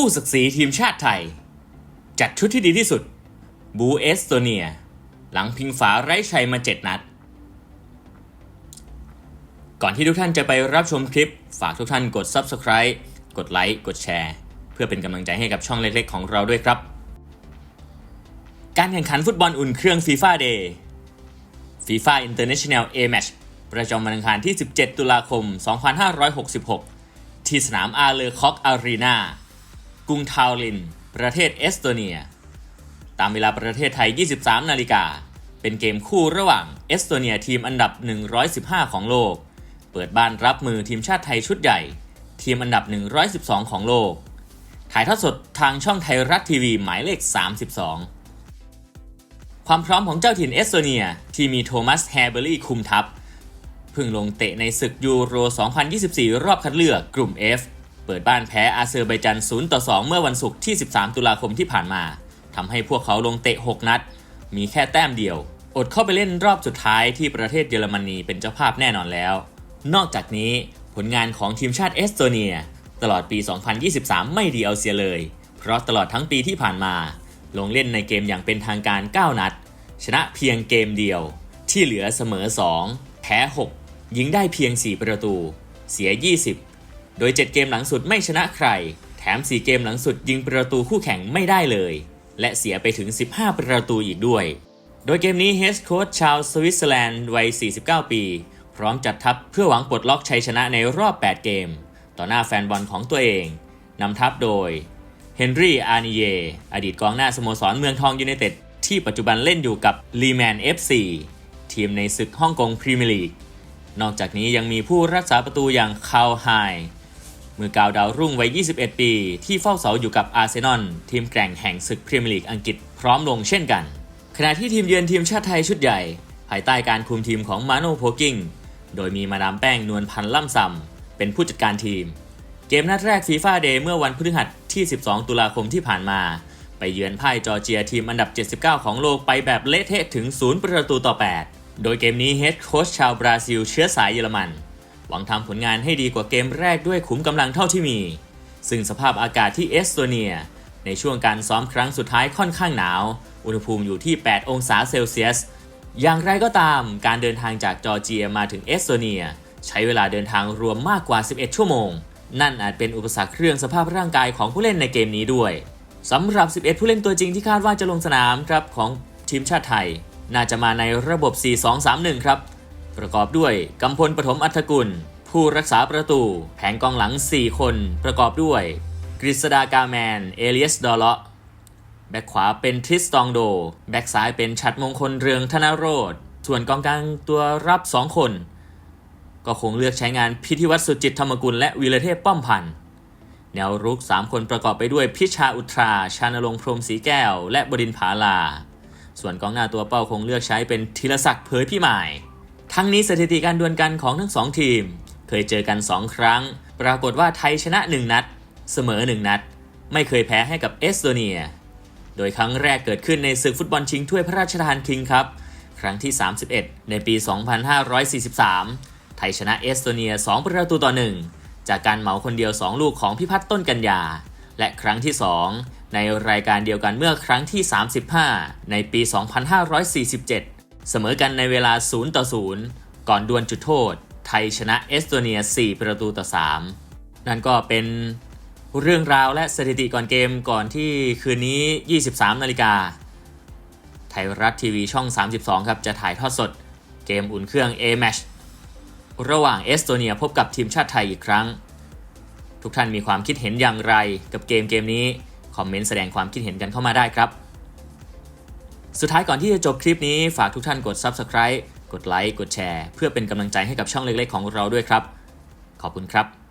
กู้ศักดิ์ศรีทีมชาติไทย จัดชุดที่ดีที่สุด บูเอสโตเนีย หลังพิงฝาไร้ชัยมาเจ็ดนัด ก่อนที่ทุกท่านจะไปรับชมคลิป ฝากทุกท่านกด Subscribe กดไลค์กดแชร์ เพื่อเป็นกำลังใจให้กับช่องเล็กๆ ของเราด้วยครับ การแข่งขันฟุตบอลอุ่นเครื่อง FIFA Day FIFA International A Match ประจำวันอังคารที่ 17 ตุลาคม 2566 ที่สนามอาเลอร์คอกอารีนา กรุงทาวลิน ประเทศเอสโตเนีย ตามเวลาประเทศไทย 23 นาฬิกา เป็นเกมคู่ระหว่างเอสโตเนียทีมอันดับ 115 ของโลก เปิดบ้านรับมือทีมชาติไทยชุดใหญ่ ทีมอันดับ 112 ของโลก ถ่ายทอดสดทางช่องไทยรัฐทีวีหมายเลข 32 ความพร้อมของเจ้าถิ่นเอสโตเนียที่มีโทมัสแฮร์เบอรี่คุมทัพเพิ่งลงเตะในศึกยูโร 2024 รอบคัดเลือกกลุ่ม F เปิดบ้านแพ้อาเซอร์ไบจัน0ต่อ2เมื่อวันศุกร์ที่ 13 ตุลาคมที่ผ่านมาทำให้พวกเขาลงเตะ 6 นัด มีแค่แต้มเดียว อดเข้าไปเล่นรอบสุดท้ายที่ประเทศเยอรมนีเป็นเจ้าภาพแน่นอนแล้ว นอกจากนี้ผลงานของทีมชาติเอสโตเนีย ตลอดปี 2023 ไม่ดีเอาเสียเลย เพราะตลอดทั้งปีที่ผ่านมา ลงเล่นในเกมอย่างเป็นทางการ 9 นัด ชนะเพียงเกมเดียว ที่เหลือเสมอ 2 แพ้ 6 ยิงได้เพียง 4 ประตู เสีย 20 โดย 7 เกมหลังสุดไม่ชนะใคร แถม 4 เกมหลังสุดยิงประตูคู่แข่งไม่ได้เลย และเสียไปถึง 15 ประตูอีกด้วย โดยเกมนี้เฮดโค้ชชาวสวิตเซอร์แลนด์วัย 49 ปี พร้อมจัดทัพเพื่อหวังปลดล็อกชัยชนะในรอบ 8 เกม ต่อหน้าแฟนบอลของตัวเองนำทัพโดยเฮนรี่อาร์นิเยอดีตกองหน้าสโมสรเมืองทองยูไนเต็ดที่ปัจจุบันเล่นอยู่กับลีแมน FC ทีมในศึกฮ่องกงพรีเมียร์ลีกนอกจากนี้ยังมีผู้รักษาประตูอย่างคาวไฮ มือกาวดาวรุ่งวัย 21 ปี ที่เฝ้าเสาอยู่กับอาร์เซนอลทีมแกร่งแห่งศึกพรีเมียร์ลีกอังกฤษพร้อมลงเช่นกัน ขณะที่ทีมเยือนทีมชาติไทยชุดใหญ่ ภายใต้การคุมทีมของมาโนโพกิงโดยมีมาดามแป้งนวลพันธ์ล่ำซำเป็นผู้จัดการทีม เกมนัดแรกฟีฟ่าเดย์เมื่อวันพฤหัสที่ 12 ตุลาคมที่ผ่านมา ไปเยือนพ่ายจอร์เจียทีมอันดับ 79 ของโลกไปแบบเละเทะถึง 0 ประตูต่อ 8 โดยเกมนี้เฮดโค้ชชาวบราซิลเชื้อสายเยอรมัน หวังทำผลงานให้ดีกว่าเกมแรกด้วยขุมกำลังเท่าที่มี ซึ่งสภาพอากาศที่เอสโตเนีย ในช่วงการซ้อมครั้งสุดท้ายค่อนข้างหนาว อุณหภูมิอยู่ที่ 8 องศาเซลเซียส อย่างไรก็ตามการเดินทางจากจอร์เจียมาถึงเอสโตเนีย ใช้เวลาเดินทางรวมมากกว่า 11 ชั่วโมง นั่นอาจเป็นอุปสรรคเรื่องสภาพร่างกายของผู้เล่นในเกมนี้ด้วยสำหรับ 11 ผู้เล่นตัวจริงที่คาดว่าจะลงสนามครับของทีมชาติไทย น่าจะมาในระบบ 4-2-3-1 ครับ ประกอบด้วยกำพลปฐมอัฐกุล ผู้รักษาประตู แผงกองหลัง 4 คน ประกอบด้วย กฤษดากาแมน เอเลียสดอลเลาะแบ็คขวาเป็นทริสตองโด แบ็คซ้ายเป็นชัดมงคลเรืองธนโรธส่วนกองกลางตัวรับ 2 คน ก็คงเลือกใช้งานพิธีวัตรสุจิตธรรมกุลและวีรเทพป้อมพันธ์แนวรุก 3 คนประกอบไปด้วยพิชาอุทรา ชานรงค์พรมสีแก้ว และบดินผาลา ส่วนกองหน้าตัวเป้าคงเลือกใช้เป็นธีรศักดิ์เผยพิมาย ทั้งนี้สถิติการดวลกันของทั้งสองทีม เคยเจอกัน 2 ครั้ง ปรากฏว่าไทยชนะ 1 นัด เสมอ 1 นัด ไม่เคยแพ้ให้กับเอสโตเนีย โดยครั้งแรกเกิดขึ้นในศึกฟุตบอลชิงถ้วยพระราชทานคิงครับครั้งที่ 31 ในปี 2543 ไทยชนะเอสโตเนีย 2 ประตูต่อ 1 จากการเหมาคนเดียว 2 ลูกของพิพัฒน์ต้นกัญญา และครั้งที่ 2 ในรายการเดียวกันเมื่อครั้งที่ 35 ในปี 2547 เสมอกันในเวลา 0 ต่อ 0 ก่อนดวลจุดโทษ ไทยชนะเอสโตเนีย 4 ประตูต่อ 3 นั่นก็เป็นเรื่องราวและสถิติก่อนเกมก่อนที่คืนนี้ 23 นาฬิกา ไทยรัฐทีวีช่อง 32 ครับ จะถ่ายทอดสดเกมอุ่นเครื่อง A-Match ระหว่างเอสโตเนียพบกับทีมชาติไทยอีกครั้ง ทุกท่านมีความคิดเห็นอย่างไรกับเกมเกมนี้ คอมเมนต์แสดงความคิดเห็นกันเข้ามาได้ครับ สุดท้ายก่อนที่จะจบคลิปนี้ฝากทุกท่านกด Subscribe กดไลค์กดแชร์ เพื่อเป็นกำลังใจให้กับช่องเล็กๆของเราด้วยครับ ขอบคุณครับ